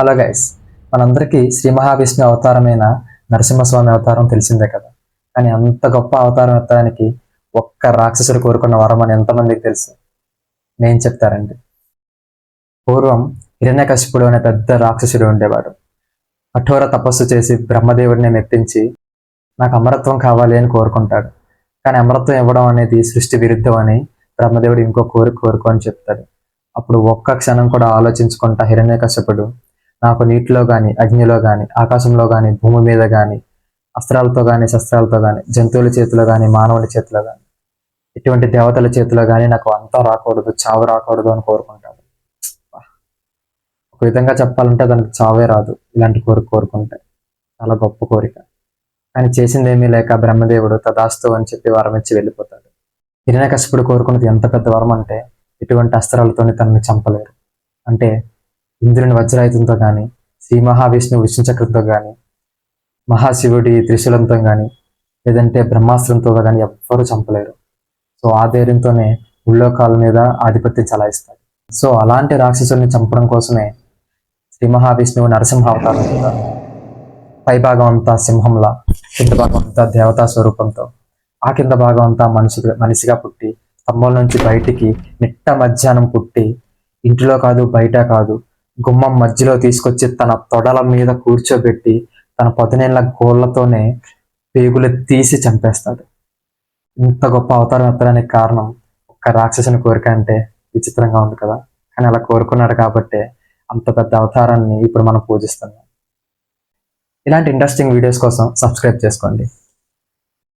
Hello guys మనందరికీ శ్రీ మహావిష్ణు అవతారమైన నరసింహస్వామి అవతారం తెలిసిందే కదా. కానీ అంత గొప్ప అవతారం ఎత్తడానికి ఒక్క రాక్షసుడు కోరుకున్న వరం అని ఎంతమందికి తెలుసు? నేను చెప్తారండి పూర్వం హిరణ్యకశిపుడు అనే పెద్ద రాక్షసుడు ఉండేవాడు. కఠోర తపస్సు చేసి బ్రహ్మదేవుడిని మెప్పించి నాకు అమరత్వం కావాలి అని కోరుకుంటాడు. కానీ అమరత్వం ఇవ్వడం అనేది సృష్టి విరుద్ధం అని బ్రహ్మదేవుడు ఇంకో కోరిక కోరుకో అని చెప్తాడు. అప్పుడు ఒక్క క్షణం కూడా ఆలోచించుకుంటా హిరణ్యకశిపుడు నాకు నీటిలో కానీ అగ్నిలో కానీ ఆకాశంలో కానీ భూమి మీద కానీ అస్త్రాలతో కానీ శస్త్రాలతో కానీ జంతువుల చేతిలో కానీ మానవుల చేతిలో కానీ ఎటువంటి దేవతల చేతిలో కానీ నాకు అంతా రాకూడదు చావు రాకూడదు అని కోరుకుంటాడు ఒక విధంగా చెప్పాలంటే దానికి చావే రాదు ఇలాంటి కోరిక కోరుకుంటే. చాలా గొప్ప కోరిక. కానీ చేసిందేమీ లేక బ్రహ్మదేవుడు తదాస్తు అని చెప్పి వరం ఇచ్చి వెళ్ళిపోతాడు. హిరణ్యకశిపుడు కోరుకున్నది ఎంత పెద్ద వరం అంటే ఎటువంటి అస్త్రాలతోనే తనని చంపలేరు. అంటే ఇంద్రుని వజ్రాయుధంతో కానీ శ్రీ మహావిష్ణువు విష్ణుచక్రంతో కానీ మహాశివుడి త్రిశూలంతో కానీ లేదంటే బ్రహ్మాస్త్రంతో కానీ ఎవ్వరూ చంపలేరు. సో ఆ ధైర్యంతోనే ఉల్లోకాల మీద ఆధిపత్యం చలాయిస్తాడు సో అలాంటి రాక్షసుల్ని చంపడం కోసమే శ్రీ మహావిష్ణువు నరసింహ అవతారం పైభాగం పై అంతా సింహంలా కింద భాగం అంతా దేవతా స్వరూపంతో. ఆ కింద భాగం అంతా మనిషి మనిషిగా పుట్టి స్తంభం నుంచి బయటికి నిట్ట మధ్యాహ్నం పుట్టి ఇంటిలో కాదు బయట కాదు గుమ్మం మధ్యలో తీసుకొచ్చి తన తొడల మీద కూర్చోబెట్టి తన పదునేళ్ళ గోళ్ళతోనే పేగులు తీసి చంపేస్తాడు. ఇంత గొప్ప అవతారం ఎత్తడానికి కారణం ఒక్క రాక్షసుని కోరిక అంటే విచిత్రంగా ఉంది కదా. కానీ అలా కోరుకున్నాడు కాబట్టి అంత పెద్ద అవతారాన్ని ఇప్పుడు మనం పూజిస్తున్నాం. ఇలాంటి ఇంట్రెస్టింగ్ వీడియోస్ కోసం సబ్స్క్రైబ్ చేసుకోండి.